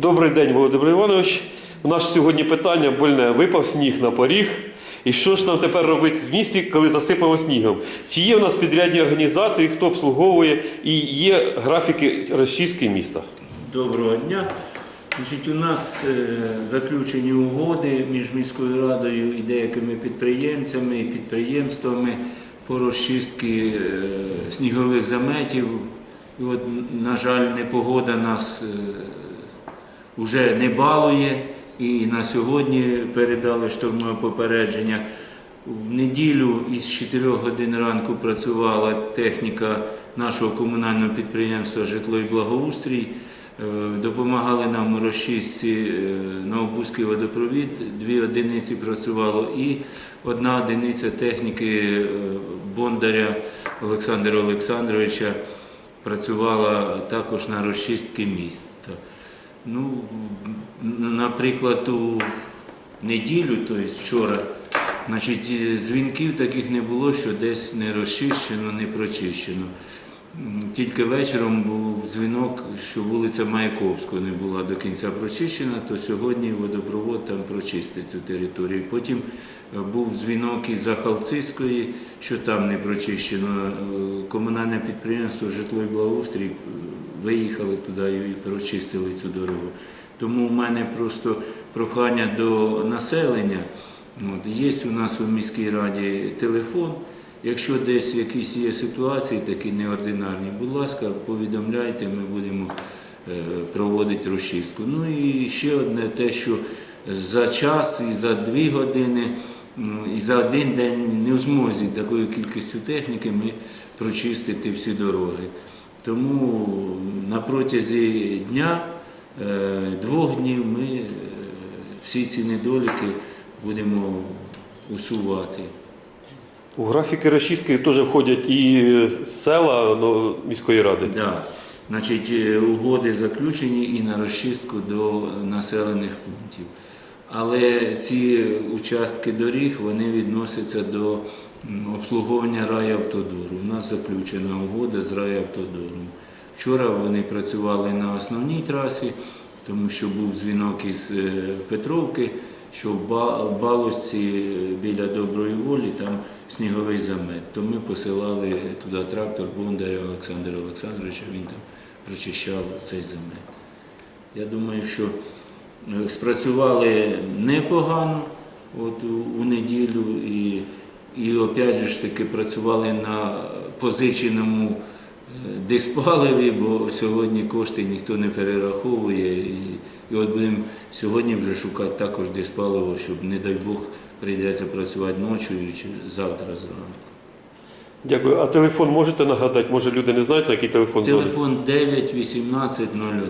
Добрий день, Володимир Іванович. У нас сьогодні питання больне. Випав сніг на поріг. І що ж нам тепер робити в місті, коли засипало снігом? Чи є у нас підрядні організації, хто обслуговує, і є графіки розчистки міста? Доброго дня. Значить, у нас е, заключені угоди між міською радою і деякими підприємцями і підприємствами по розчистці е, снігових заметів. І от, на жаль, непогода нас вже не балує. І на сьогодні передали штурмове попередження. В неділю із 4 годин ранку працювала техніка нашого комунального підприємства Житло і благоустрій. Е, Допомагали нам у розчистці е, Новобузький водопровід, дві одиниці працювало і одна одиниця техніки е, Бондаря Олександра Олександровича працювала також на розчистці міста. Ну, наприклад, у неділю, тобто вчора, значить, е, дзвінків таких не було, що десь не розчищено, не прочищено. Тільки вечором був дзвінок, що вулиця Маяковського не була до кінця прочищена, то сьогодні водопровод там прочистить цю територію. Потім е, був дзвінок із Захалцизької, що там не прочищено. Е, Комунальне підприємство Житло і благоустрій виїхали туди і прочистили цю дорогу. Тому в мене просто прохання до населення. От, є у нас у міській раді телефон. Якщо десь якісь є ситуації такі неординарні, будь ласка, повідомляйте, ми будемо е, проводити розчистку. Ну і ще одне те, що за час і за дві години, і за один день не в змозі такою кількістю техніки ми прочистити всі дороги. Тому на протязі дня, е, двох днів ми е, всі ці недоліки будемо усувати. У графіки розчистки теж входять і села ну, міської ради. Да. Значить, е, угоди заключені і на розчистку до населених пунктів. Але ці участки доріг вони відносяться до обслуговування райавтодору. У нас заключена угода з райавтодором. Вчора вони працювали на основній трасі, тому що був дзвінок із е, Петровки, що в Ба- Балосці е, біля Доброї волі там сніговий замет. То ми посилали туди трактор Бондаря Олександра Олександровича, він там прочищав цей замет. Я думаю, що спрацювали непогано от, у, неділю і, і опять же ж таки працювали на позиченому е, диспаливі, бо сьогодні кошти ніхто не перераховує. І, і от будемо сьогодні вже шукати також диспаливо, щоб, не дай Бог, прийдеться працювати ночі чи завтра зранку. Дякую. А телефон можете нагадати? Може люди не знають, на який телефон? Телефон 9 18 01.